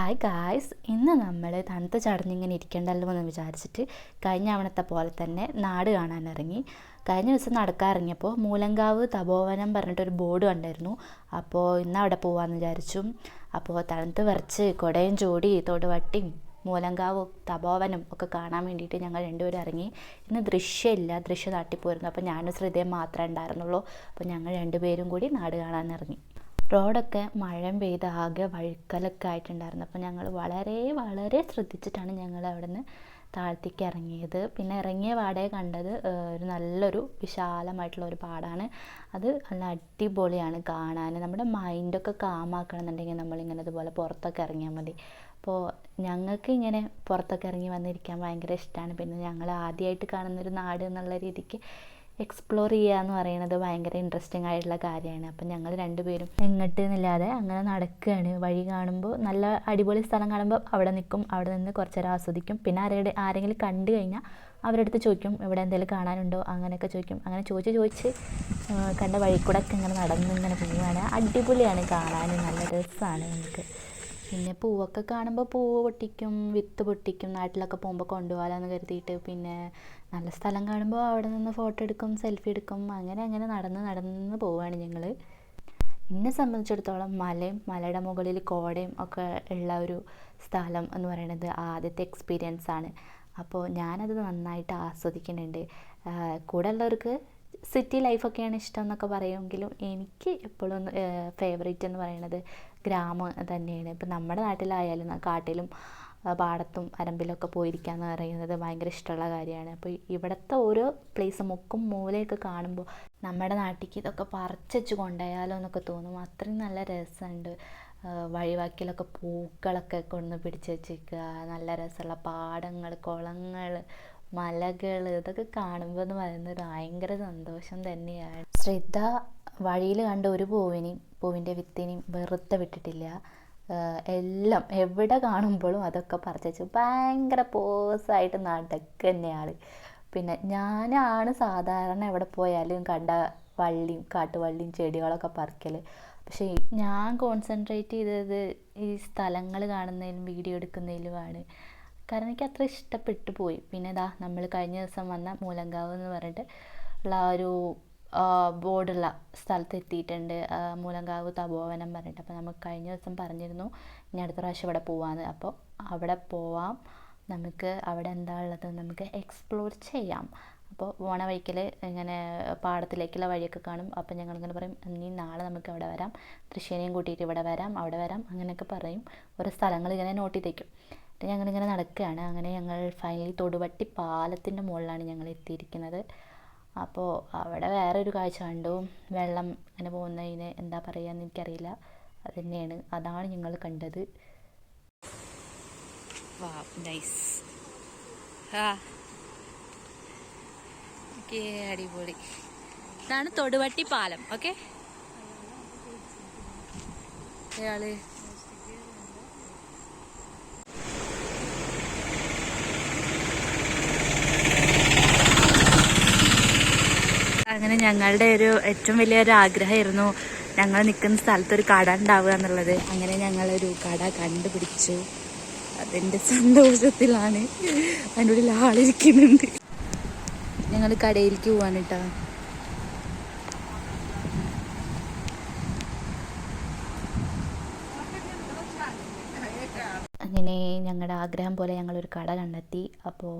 Hi guys ഇന്ന് നമ്മൾ തണുത്ത ചടഞ്ഞിങ്ങനെ ഇരിക്കണ്ടല്ലോ എന്ന് വിചാരിച്ചിട്ട് കഴിഞ്ഞ തവണത്തെ പോലെ തന്നെ നാട് കാണാനിറങ്ങി കഴിഞ്ഞ ദിവസം നടക്കാൻ ഇറങ്ങിയപ്പോൾ മൂലങ്കാവ് തപോവനം പറഞ്ഞിട്ടൊരു ബോർഡ് കണ്ടായിരുന്നു. അപ്പോൾ ഇന്ന് അവിടെ പോകാമെന്ന് വിചാരിച്ചു. അപ്പോൾ തണുത്ത് വിറച്ച് കുടയും ചൂടി തൊടുവട്ടിയും മൂലങ്കാവും തപോവനം ഒക്കെ കാണാൻ വേണ്ടിയിട്ട് ഞങ്ങൾ രണ്ടുപേരും ഇറങ്ങി. ഇന്ന് ദൃശ്യമില്ല. ദൃശ്യം തട്ടിപ്പോയിരുന്നു. അപ്പോൾ ഞാനും ശ്രീതയും മാത്രമേ ഉണ്ടായിരുന്നുള്ളൂ. അപ്പോൾ ഞങ്ങൾ രണ്ടുപേരും കൂടി നാട് കാണാൻ ഇറങ്ങി. റോഡൊക്കെ മഴ പെയ്ത് ആകെ വഴുക്കലൊക്കെ ആയിട്ടുണ്ടായിരുന്നു. അപ്പോൾ ഞങ്ങൾ വളരെ വളരെ ശ്രദ്ധിച്ചിട്ടാണ് ഞങ്ങൾ അവിടെ നിന്ന് താഴത്തേക്ക് ഇറങ്ങിയത്. പിന്നെ ഇറങ്ങിയ പാടെ കണ്ടത് ഒരു നല്ലൊരു വിശാലമായിട്ടുള്ള ഒരു പാടാണ്. അത് നല്ല അടിപൊളിയാണ് കാണാൻ. നമ്മുടെ മൈൻഡൊക്കെ കാമാക്കണമെന്നുണ്ടെങ്കിൽ നമ്മളിങ്ങനെ ഇതുപോലെ പുറത്തൊക്കെ ഇറങ്ങിയാൽ മതി. അപ്പോൾ ഞങ്ങൾക്ക് ഇങ്ങനെ പുറത്തൊക്കെ ഇറങ്ങി വന്നിരിക്കാൻ ഭയങ്കര ഇഷ്ടമാണ് പിന്നെ ഞങ്ങൾ ആദ്യമായിട്ട് കാണുന്നൊരു നാട് എന്നുള്ള രീതിക്ക് എക്സ്പ്ലോർ ചെയ്യുക എന്ന് പറയുന്നത് ഭയങ്കര ഇൻട്രസ്റ്റിംഗ് ആയിട്ടുള്ള കാര്യമാണ്. അപ്പം ഞങ്ങൾ രണ്ടുപേരും എങ്ങോട്ട് എന്നില്ലാതെ അങ്ങനെ നടക്കുകയാണ് വഴി കാണുമ്പോൾ നല്ല അടിപൊളി സ്ഥലം കാണുമ്പോൾ അവിടെ നിൽക്കും അവിടെ നിന്ന് കുറച്ച് നേരം ആസ്വദിക്കും. പിന്നെ ആരുടെ ആരെങ്കിലും കണ്ടു കഴിഞ്ഞാൽ അവരുടെ അടുത്ത് ചോദിക്കും ഇവിടെ എന്തെങ്കിലും കാണാനുണ്ടോ? അങ്ങനെയൊക്കെ ചോദിക്കും. അങ്ങനെ ചോദിച്ച് ചോദിച്ച് കണ്ട വഴി കൂടെ ഒക്കെ ഇങ്ങനെ നടന്ന് ഇങ്ങനെ പോവുകയാണ്. അടിപൊളിയാണ് കാണാൻ. നല്ല രസമാണ് നമുക്ക്. പിന്നെ പൂവൊക്കെ കാണുമ്പോൾ പൂവ് പൊട്ടിക്കും വിത്ത് പൊട്ടിക്കും നാട്ടിലൊക്കെ പോകുമ്പോൾ കൊണ്ടുപോകാമെന്ന് കരുതിയിട്ട്. പിന്നെ നല്ല സ്ഥലം കാണുമ്പോൾ അവിടെ നിന്ന് ഫോട്ടോ എടുക്കും സെൽഫി എടുക്കും. അങ്ങനെ അങ്ങനെ നടന്ന് നടന്ന് പോവുകയാണ് ഞങ്ങൾ എന്നെ സംബന്ധിച്ചിടത്തോളം മലയും മലയുടെ മുകളിൽ കോടയും ഒക്കെ ഉള്ള ഒരു സ്ഥലം എന്ന് പറയുന്നത് ആദ്യത്തെ എക്സ്പീരിയൻസ് ആണ്. അപ്പോൾ ഞാനത് നന്നായിട്ട് ആസ്വദിക്കുന്നുണ്ട്. കൂടെ ഉള്ളവർക്ക് സിറ്റി ലൈഫൊക്കെയാണ് ഇഷ്ടം എന്നൊക്കെ പറയുമെങ്കിലും എനിക്ക് എപ്പോഴും ഫേവറേറ്റ് എന്ന് പറയുന്നത് ഗ്രാമം തന്നെയാണ്. ഇപ്പം നമ്മുടെ നാട്ടിലായാലും കാട്ടിലും പാടത്തും അരമ്പിലൊക്കെ പോയിരിക്കുക എന്ന് പറയുന്നത് ഭയങ്കര ഇഷ്ടമുള്ള കാര്യമാണ്. അപ്പോൾ ഇവിടുത്തെ ഓരോ പ്ലേസ് മുക്കും മൂലയൊക്കെ കാണുമ്പോൾ നമ്മുടെ നാട്ടിലേക്ക് ഇതൊക്കെ പറിച്ചു കൊണ്ടുപോയാലോ എന്നൊക്കെ തോന്നും. അത്രയും നല്ല രസമുണ്ട്. വഴിവാക്കിലൊക്കെ പൂക്കളൊക്കെ കൊണ്ട് പിടിച്ച് വെച്ചേക്കുക നല്ല രസമുള്ള പാടങ്ങൾ കുളങ്ങൾ മലകൾ ഇതൊക്കെ കാണുമ്പോൾ എന്ന് പറയുന്നത് ഭയങ്കര സന്തോഷം തന്നെയാണ്. ശ്രദ്ധ വഴിയിൽ കണ്ട ഒരു പൂവിനെയും പൂവിന്റെ വിത്തിനെയും വെറുതെ വിട്ടിട്ടില്ല. എല്ലാം എവിടെ കാണുമ്പോഴും അതൊക്കെ പറിച്ചു ഭയങ്കര പോസായിട്ട് നടക്കുക തന്നെയാണ് പിന്നെ ഞാനാണ് സാധാരണ എവിടെ പോയാലും കണ്ട വള്ളിയും കാട്ടുവള്ളിയും ചെടികളൊക്കെ പറിക്കൽ പക്ഷേ ഞാൻ കോൺസെൻട്രേറ്റ് ചെയ്തത് ഈ സ്ഥലങ്ങൾ കാണുന്നതിലും വീഡിയോ എടുക്കുന്നതിലുമാണ്. കാരണം എനിക്ക് അത്ര ഇഷ്ടപ്പെട്ടു പോയി. പിന്നെ ഇതാ നമ്മൾ കഴിഞ്ഞ ദിവസം വന്ന മൂലങ്കാവ് എന്ന് പറഞ്ഞിട്ട് ഉള്ള ആ ഒരു ബോർഡുള്ള സ്ഥലത്ത് എത്തിയിട്ടുണ്ട് മൂലങ്കാവ് തപോവനം പറഞ്ഞിട്ട്. അപ്പോൾ നമുക്ക് കഴിഞ്ഞ ദിവസം പറഞ്ഞിരുന്നു ഇനി അടുത്ത പ്രാവശ്യം ഇവിടെ പോവാന്ന്. അപ്പോൾ അവിടെ പോവാം. നമുക്ക് അവിടെ എന്താ ഉള്ളത് നമുക്ക് എക്സ്പ്ലോർ ചെയ്യാം. അപ്പോൾ പോണ വഴിക്കൽ ഇങ്ങനെ പാടത്തിലേക്കുള്ള വഴിയൊക്കെ കാണും. അപ്പോൾ ഞങ്ങളിങ്ങനെ പറയും ഇനി നാളെ നമുക്ക് അവിടെ വരാം. തൃശ്ശേനയും കൂട്ടിയിട്ട് ഇവിടെ വരാം. അവിടെ വരാം. അങ്ങനെയൊക്കെ പറയും. ഓരോ സ്ഥലങ്ങൾ ഇങ്ങനെ നോട്ട് ചെയ്തേക്കും ഞങ്ങളിങ്ങനെ നടക്കുകയാണ് അങ്ങനെ ഞങ്ങൾ ഫൈനലി തൊടുവട്ടി പാലത്തിന്റെ മുകളിലാണ് ഞങ്ങൾ എത്തിയിരിക്കുന്നത്. അപ്പോൾ അവിടെ വേറൊരു കാഴ്ച കണ്ടു. വെള്ളം ഇങ്ങനെ പോകുന്നതിന് എന്താ പറയുകയെന്ന് എനിക്കറിയില്ല. അത് തന്നെയാണ്. അതാണ് ഞങ്ങൾ കണ്ടത്. അടിപൊളി. ഇതാണ് തൊടുവട്ടി പാലം ഓക്കെ? അയാൾ അങ്ങനെ ഞങ്ങളുടെ ഒരു ഏറ്റവും വലിയൊരു ആഗ്രഹമായിരുന്നു ഞങ്ങൾ നിൽക്കുന്ന സ്ഥലത്തൊരു കട ഉണ്ടാവുക എന്നുള്ളത്. അങ്ങനെ ഞങ്ങളൊരു കട കണ്ടുപിടിച്ചു. അതിന്റെ സന്തോഷത്തിലാണ് അതിന്റെ ഉള്ളിൽ ആളിരിക്കുന്നുണ്ട്. ഞങ്ങൾ കടയിലേക്ക് പോവാണ് കേട്ടോ. അങ്ങനെ ഞങ്ങളുടെ ആഗ്രഹം പോലെ ഞങ്ങളൊരു കട കണ്ടെത്തി. അപ്പോൾ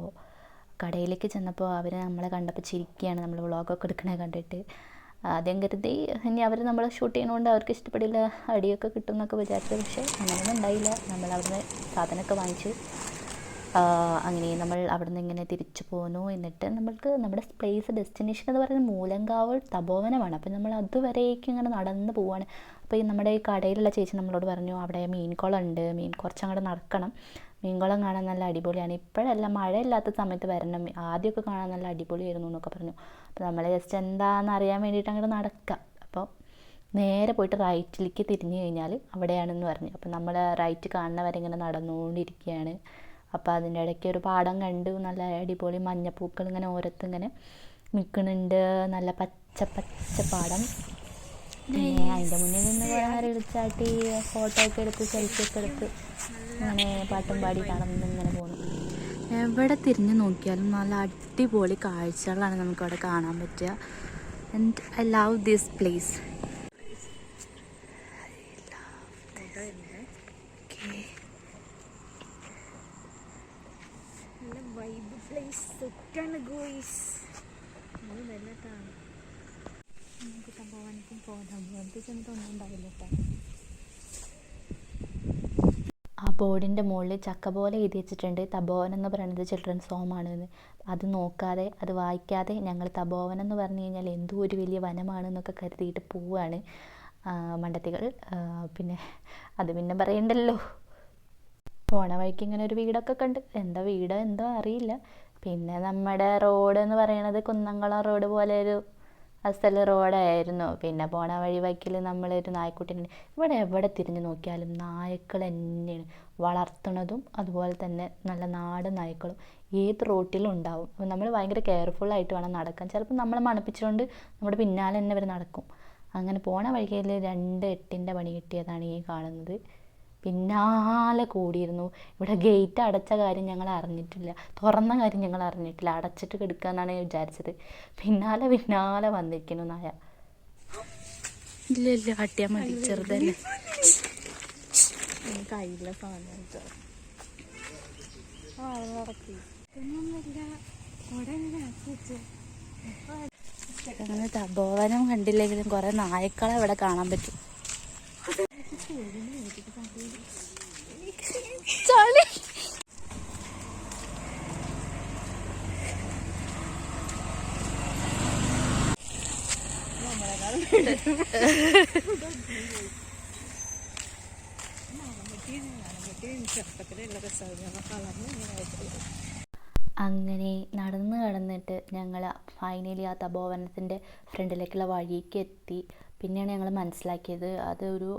കടയിലേക്ക് ചെന്നപ്പോൾ അവർ നമ്മളെ കണ്ടപ്പോൾ ചിരിക്കുകയാണ് നമ്മൾ വ്ളോഗൊക്കെ എടുക്കണേ കണ്ടിട്ട്. ആദ്യം കരുതി ഇനി അവർ നമ്മളെ ഷൂട്ട് ചെയ്യണോണ്ട് അവർക്ക് ഇഷ്ടപ്പെടില്ല അടിയൊക്കെ കിട്ടും എന്നൊക്കെ വിചാരിച്ചത്. പക്ഷേ അങ്ങനെയൊന്നും ഉണ്ടായില്ല. നമ്മൾ അവിടുന്ന് സാധനമൊക്കെ വാങ്ങിച്ച്. അങ്ങനെ നമ്മൾ അവിടുന്ന് ഇങ്ങനെ തിരിച്ചു പോന്നു. എന്നിട്ട് നമ്മൾക്ക് നമ്മുടെ പ്ലേസ് ഡെസ്റ്റിനേഷൻ എന്ന് പറയുന്നത് മൂലങ്കാവ് തപോവനമാണ്. അപ്പോൾ നമ്മൾ അതുവരേക്കും ഇങ്ങനെ നടന്ന് പോവാണ്. അപ്പോൾ ഈ നമ്മുടെ ഈ കടയിലുള്ള ചേച്ചി നമ്മളോട് പറഞ്ഞു അവിടെ മീൻ മീൻകുളം ഉണ്ട് മീൻ കുറച്ചങ്ങോട്ട് നടക്കണം. മീൻകുളം കാണാൻ നല്ല അടിപൊളിയാണ്. ഇപ്പോഴല്ല മഴയില്ലാത്ത സമയത്ത് വരണം. ആദ്യമൊക്കെ കാണാൻ നല്ല അടിപൊളിയായിരുന്നു എന്നൊക്കെ പറഞ്ഞു. അപ്പോൾ നമ്മൾ ജസ്റ്റ് എന്താണെന്ന് അറിയാൻ വേണ്ടിയിട്ട് അങ്ങോട്ട് നടക്കാം. അപ്പോൾ നേരെ പോയിട്ട് റൈറ്റിലേക്ക് തിരിഞ്ഞു കഴിഞ്ഞാൽ അവിടെയാണെന്ന് പറഞ്ഞു. അപ്പോൾ നമ്മൾ റൈറ്റ് കാണുന്നവരെ ഇങ്ങനെ നടന്നുകൊണ്ടിരിക്കുകയാണ്. അപ്പോൾ അതിന്റെ ഇടയ്ക്ക് ഒരു പാടം കണ്ടു. നല്ല അടിപൊളി മഞ്ഞപ്പൂക്കൾ ഇങ്ങനെ ഓരത്ത് ഇങ്ങനെ നിൽക്കുന്നുണ്ട് നല്ല പച്ച പച്ച പാടം. പിന്നെ അതിന്റെ മുന്നിൽ നിന്ന് കുറേ വിളിച്ചാട്ടി ഫോട്ടോ ഒക്കെ എടുത്ത് സെൽഫി ഒക്കെ എടുത്ത്. അങ്ങനെ പാട്ടും പാടി നടന്ന് ഇങ്ങനെ പോകുന്നു എവിടെ തിരിഞ്ഞു നോക്കിയാലും നല്ല അടിപൊളി കാഴ്ചകളാണ് നമുക്കവിടെ കാണാൻ പറ്റുക. And I love this place vibe place സെറ്റാണ് ഗോയ്സ് നമ്മൾ നമുക്ക് സംഭവമാണിക്കും പോകാം. വെറുതെ ചെന്നിട്ടൊന്നും ഉണ്ടാവില്ല കേട്ടോ. ബോർഡിന്റെ മുകളിൽ ചക്ക പോലെ എഴുതി വെച്ചിട്ടുണ്ട്. തപോവൻ എന്ന് പറയുന്നത് ചിൽഡ്രൻസ് ഹോമാണ് എന്ന്. അത് നോക്കാതെ അത് വായിക്കാതെ ഞങ്ങൾ തപോവൻ എന്ന് പറഞ്ഞു കഴിഞ്ഞാൽ എന്തോ ഒരു വലിയ വനമാണെന്നൊക്കെ കരുതിയിട്ട് പോവുകയാണ് മണ്ടത്തികൾ. പിന്നെ അത് പിന്നെ പറയണ്ടല്ലോ. പോണ വഴിക്ക് ഇങ്ങനെ ഒരു വീടൊക്കെ കണ്ട്. എന്താ വീട് എന്തോ അറിയില്ല. പിന്നെ നമ്മുടെ റോഡ് എന്ന് പറയണത് കുന്നംകുളം റോഡ് പോലെ ഒരു അസൽ റോഡായിരുന്നു. പിന്നെ പോണ വഴി വക്കിൽ നമ്മളൊരു നായ്ക്കുട്ടിനെ ഇവിടെ എവിടെ തിരിഞ്ഞു നോക്കിയാലും നായ്ക്കൾ തന്നെയാണ് വളർത്തുന്നതും അതുപോലെ തന്നെ നല്ല നാടൻ നായ്ക്കളും ഏത് റോട്ടിലും ഉണ്ടാവും. അപ്പോൾ നമ്മൾ ഭയങ്കര കെയർഫുൾ ആയിട്ട് വേണം നടക്കാൻ. ചിലപ്പോൾ നമ്മളെ മണപ്പിച്ചുകൊണ്ട് നമ്മുടെ പിന്നാലെ തന്നെ അവർ നടക്കും. അങ്ങനെ പോണ വഴിയിൽ രണ്ട് എട്ടിന്റെ പണി കിട്ടിയതാണ് ഈ കാണുന്നത്. പിന്നാലെ കൂടിയിരുന്നു. ഇവിടെ ഗേറ്റ് അടച്ച കാര്യം ഞങ്ങൾ അറിഞ്ഞിട്ടില്ല. തുറന്ന കാര്യം ഞങ്ങൾ അറിഞ്ഞിട്ടില്ല. അടച്ചിട്ട് കിടക്കുക എന്നാണ് ഞാൻ വിചാരിച്ചത്. പിന്നാലെ പിന്നാലെ വന്നിരിക്കുന്നു നായ. ഇല്ല ഇല്ല കാട്ടിയാൽ മതി. ചെറുതല്ലേ. കയ്യിലെ സാധനം അങ്ങനെ തപോവനം കണ്ടില്ലെങ്കിലും കൊറേ നായ്ക്കളെ ഇവിടെ കാണാൻ പറ്റും. ചളി അങ്ങനെ നടന്നു കടന്നിട്ട് ഞങ്ങൾ ഫൈനലി ആ തപോവനത്തിന്റെ ഫ്രണ്ടിലേക്കുള്ള വഴിക്ക് എത്തി. പിന്നെയാണ് ഞങ്ങൾ മനസ്സിലാക്കിയത്. അതൊരു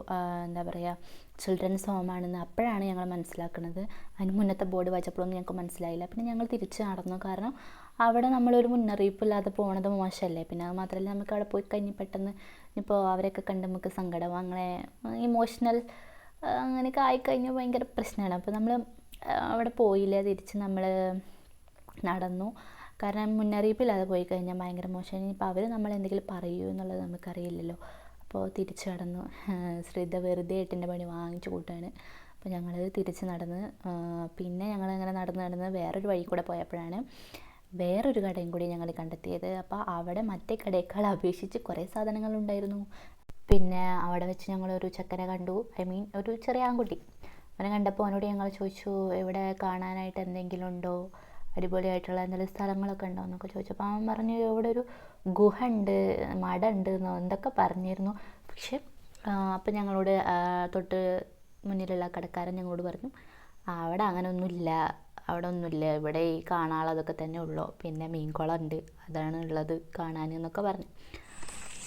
എന്താ പറയുക ചിൽഡ്രൻസ് ഹോമാണെന്ന് അപ്പോഴാണ് ഞങ്ങൾ മനസ്സിലാക്കുന്നത് അതിന് മുന്നത്തെ ബോർഡ് വായിച്ചപ്പോഴൊന്നും ഞങ്ങൾക്ക് മനസ്സിലായില്ല. പിന്നെ ഞങ്ങൾ തിരിച്ച് നടന്നു. കാരണം അവിടെ നമ്മളൊരു മുന്നറിയിപ്പില്ലാതെ പോണത് മോശമല്ലേ പിന്നെ അത് മാത്രമല്ല നമുക്ക് അവിടെ പോയി കഴിഞ്ഞ് പെട്ടെന്ന് ഇപ്പോൾ അവരൊക്കെ കണ്ട് നമുക്ക് സങ്കടം അങ്ങനെ ഇമോഷണൽ അങ്ങനെയൊക്കെ ആയിക്കഴിഞ്ഞാൽ ഭയങ്കര പ്രശ്നമാണ്. അപ്പോൾ നമ്മൾ അവിടെ പോയില്ല. തിരിച്ച് നമ്മൾ നടന്നു. കാരണം മുന്നറിയിപ്പില്ലാതെ പോയി കഴിഞ്ഞാൽ ഭയങ്കര മോശം ഇനിയിപ്പോൾ അവർ നമ്മൾ എന്തെങ്കിലും പറയൂ എന്നുള്ളത് നമുക്കറിയില്ലല്ലോ. അപ്പോൾ തിരിച്ചു നടന്നു ശ്രദ്ധ വെറുതെ എട്ടിന്റെ പണി വാങ്ങിച്ചു കൂട്ടാണ്. അപ്പോൾ ഞങ്ങൾ തിരിച്ച് നടന്ന് പിന്നെ പിന്നെ ഞങ്ങളിങ്ങനെ നടന്ന് നടന്ന് വേറൊരു വഴി കൂടെ പോയപ്പോഴാണ് വേറൊരു കടയും കൂടി ഞങ്ങൾ കണ്ടെത്തിയത്. അപ്പോൾ അവിടെ മറ്റേ കടയേക്കാൾ അപേക്ഷിച്ച് കുറേ സാധനങ്ങളുണ്ടായിരുന്നു പിന്നെ അവിടെ വെച്ച് ഞങ്ങളൊരു ചക്കര കണ്ടു. ഐ മീൻ ഒരു ചെറിയ ആൺകുട്ടി. അവനെ കണ്ടപ്പോൾ അവനോട് ഞങ്ങൾ ചോദിച്ചു ഇവിടെ കാണാനായിട്ട് എന്തെങ്കിലും ഉണ്ടോ? അടിപൊളിയായിട്ടുള്ള എന്തെങ്കിലും സ്ഥലങ്ങളൊക്കെ ഉണ്ടോ എന്നൊക്കെ ചോദിച്ചപ്പോൾ അവൻ പറഞ്ഞു ഇവിടെ ഒരു ഗുഹ ഉണ്ട് മട ഉണ്ട് എന്നോ എന്തൊക്കെ പറഞ്ഞിരുന്നു. പക്ഷെ അപ്പം ഞങ്ങളോട് തൊട്ട് മുന്നിലുള്ള കടക്കാരൻ ഞങ്ങളോട് പറഞ്ഞു അവിടെ അങ്ങനെ ഒന്നുമില്ല അവിടെ ഒന്നുമില്ല ഇവിടെ ഈ കാണാനുള്ളതൊക്കെ തന്നെ ഉള്ളൂ പിന്നെ മീൻകുളം ഉണ്ട് അതാണ് ഉള്ളത് കാണാൻ എന്നൊക്കെ പറഞ്ഞു.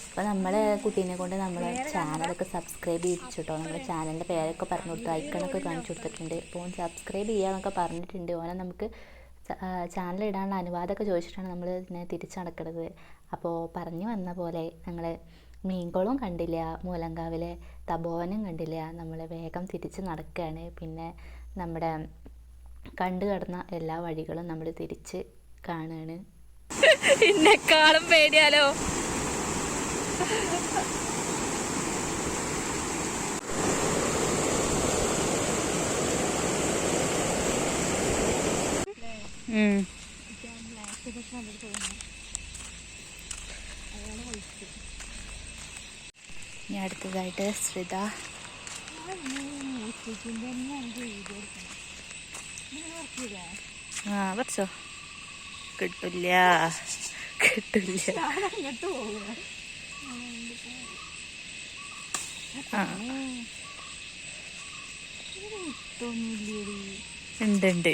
അപ്പോൾ നമ്മളെ കുട്ടീനെ കൊണ്ട് നമ്മൾ ചാനലൊക്കെ സബ്സ്ക്രൈബ് ചെയ്തിട്ടോ നമ്മുടെ ചാനലിന്റെ പേരൊക്കെ പറഞ്ഞു കൊടുത്തു ഐക്കണൊക്കെ കാണിച്ചു കൊടുത്തിട്ടുണ്ട്. അപ്പോൾ ഓൻ സബ്സ്ക്രൈബ് ചെയ്യാന്നൊക്കെ പറഞ്ഞിട്ടുണ്ട്. ഓനെ നമുക്ക് ചാനൽ ഇടാനുള്ള അനുവാദമൊക്കെ ചോദിച്ചിട്ടാണ് നമ്മൾ ഇതിനെ തിരിച്ചു നടക്കുന്നത് അപ്പോൾ പറഞ്ഞു വന്ന പോലെ ഞങ്ങൾ മീൻകുളവും കണ്ടില്ല മൂലങ്കാവിലെ തപോവനം കണ്ടില്ല. നമ്മൾ വേഗം തിരിച്ച് നടക്കുകയാണ് പിന്നെ നമ്മുടെ കണ്ടു കടന്ന എല്ലാ വഴികളും നമ്മൾ തിരിച്ച് കാണുകയാണ് എന്നെക്കാളും പേടിയാലോ? ഇനി അടുത്തതായിട്ട് ശ്രിത. ആ പറിച്ചോ. കിട്ടില്ല. കിട്ടില്ല. ഉണ്ട് ഉണ്ട്.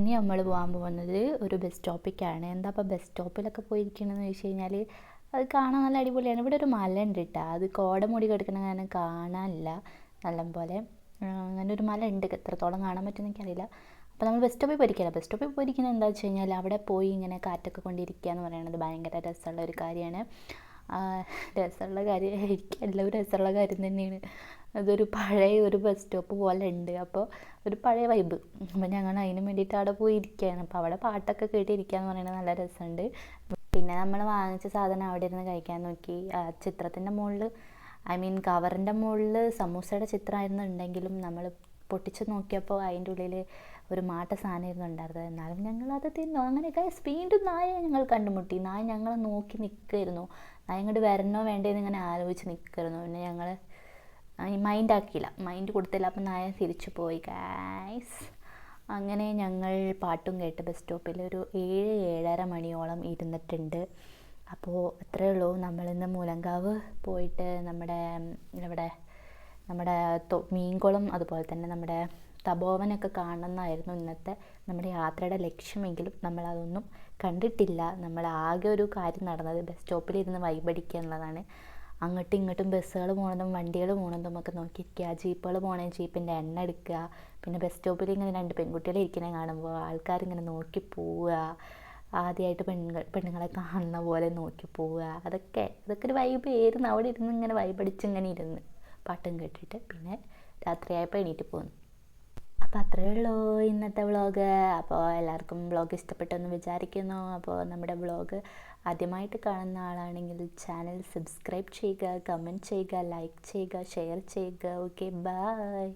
ഇനി നമ്മൾ പോകാൻ പോകുന്നത് ഒരു ബസ് സ്റ്റോപ്പിക്കാണ് എന്താ അപ്പോൾ ബസ് സ്റ്റോപ്പിലൊക്കെ പോയിരിക്കണമെന്ന് ചോദിച്ചു കഴിഞ്ഞാൽ അത് കാണാൻ നല്ല അടിപൊളിയാണ്. ഇവിടെ ഒരു മല ഉണ്ട് കേട്ടോ അത് കോട മൂടി കിടക്കുന്ന കാരണം കാണാനില്ല. നല്ലപോലെ. അങ്ങനെ ഒരു മല ഉണ്ട് എത്രത്തോളം കാണാൻ പറ്റുമെന്ന് എനിക്കറിയില്ല അപ്പോൾ നമ്മൾ ബസ് സ്റ്റോപ്പിൽ പോയിരിക്കില്ല? ബസ് സ്റ്റോപ്പിൽ പോയിരിക്കുന്നത് എന്താ വെച്ച് കഴിഞ്ഞാൽ അവിടെ പോയി ഇങ്ങനെ കാറ്റൊക്കെ കൊണ്ടിരിക്കുക എന്ന് പറയുന്നത് ഭയങ്കര രസമുള്ള ഒരു കാര്യമാണ്. രസമുള്ള കാര്യം എനിക്ക് എല്ലാം രസമുള്ള കാര്യം തന്നെയാണ്. അതൊരു പഴയ ഒരു ബസ് സ്റ്റോപ്പ് പോലെ ഉണ്ട് അപ്പോൾ ഒരു പഴയ വൈബ് അപ്പോൾ ഞങ്ങൾ അതിന് വേണ്ടിയിട്ട് അവിടെ പോയി ഇരിക്കുകയാണ് അപ്പോൾ അവിടെ പാട്ടൊക്കെ കേട്ടിരിക്കുക എന്ന് പറയുന്നത് നല്ല രസമുണ്ട്. പിന്നെ നമ്മൾ വാങ്ങിച്ച സാധനം അവിടെ ഇരുന്ന് കഴിക്കാൻ നോക്കി. ചിത്രത്തിന്റെ മുകളിൽ ഐ മീൻ കവറിന്റെ മുകളിൽ സമൂസയുടെ ചിത്രമായിരുന്നു ഉണ്ടെങ്കിലും നമ്മൾ പൊട്ടിച്ച് നോക്കിയപ്പോൾ അതിന്റെ ഉള്ളിൽ ഒരു മാട്ട സാധനമായിരുന്നു ഉണ്ടായിരുന്നത്. എന്നാലും ഞങ്ങളത് തിന്നു. അങ്ങനെയൊക്കെ വീണ്ടും നായ ഞങ്ങൾ കണ്ടുമുട്ടി. നായ ഞങ്ങളെ നോക്കി നിൽക്കുമായിരുന്നു നായ ഇങ്ങോട്ട് വരണോ വേണ്ടേന്ന് ഇങ്ങനെ ആലോചിച്ച് നിൽക്കുമായിരുന്നു പിന്നെ ഞങ്ങൾ മൈൻഡ് ആക്കിയില്ല. മൈൻഡ് കൊടുത്തില്ല. അപ്പം നായ തിരിച്ചു പോയി. ഗായ്സ് അങ്ങനെ ഞങ്ങൾ പാട്ടും കേട്ട് ബസ് സ്റ്റോപ്പിൽ ഒരു ഏഴ് ഏഴര മണിയോളം ഇരുന്നിട്ടുണ്ട്. അപ്പോൾ അത്രയേ ഉള്ളൂ. നമ്മളിന്ന് മൂലങ്കാവ് പോയിട്ട് നമ്മുടെ ഇവിടെ നമ്മുടെ മീൻകുളം അതുപോലെ തന്നെ നമ്മുടെ തപോവനൊക്കെ കാണണമെന്നായിരുന്നു ഇന്നത്തെ നമ്മുടെ യാത്രയുടെ ലക്ഷ്യമെങ്കിലും നമ്മളതൊന്നും കണ്ടിട്ടില്ല. നമ്മൾ ആകെ ഒരു കാര്യം നടന്നത് ബസ് സ്റ്റോപ്പിലിരുന്ന് വൈബടിക്കുക എന്നുള്ളതാണ്. അങ്ങോട്ടും ഇങ്ങോട്ടും ബസ്സുകൾ പോണതും വണ്ടികൾ പോണതും ഒക്കെ നോക്കിയിരിക്കുക. ജീപ്പുകൾ പോണേ ജീപ്പിന്റെ എണ്ണ എടുക്കുക. പിന്നെ ബസ് സ്റ്റോപ്പിൽ ഇങ്ങനെ രണ്ട് പെൺകുട്ടികൾ ഇരിക്കുന്നത് കാണുമ്പോൾ ആൾക്കാരിങ്ങനെ നോക്കി പോവുക. ആദ്യമായിട്ട് പെണ്ണുങ്ങൾ പെണ്ണുങ്ങളെ കാണുന്ന പോലെ നോക്കി പോവുക. അതൊക്കെ അതൊക്കെ ഒരു വൈബ് ആയിരുന്നു. അവിടെ ഇരുന്ന് ഇങ്ങനെ വൈബടിച്ച് ഇങ്ങനെ ഇരുന്ന് പാട്ടും കേട്ടിട്ട് പിന്നെ രാത്രിയായപ്പോൾ എണീറ്റ് പോന്നു. അപ്പോൾ അത്രയേ ഉള്ളൂ ഇന്നത്തെ വ്ളോഗ് അപ്പോൾ എല്ലാവർക്കും വ്ളോഗ് ഇഷ്ടപ്പെട്ടെന്ന് വിചാരിക്കുന്നു. അപ്പോൾ നമ്മുടെ വ്ളോഗ് ആദ്യമായിട്ട് കാണുന്ന ആളാണെങ്കിൽ ചാനൽ സബ്സ്ക്രൈബ് ചെയ്യുക കമന്റ് ചെയ്യുക ലൈക്ക് ചെയ്യുക ഷെയർ ചെയ്യുക. Okay bye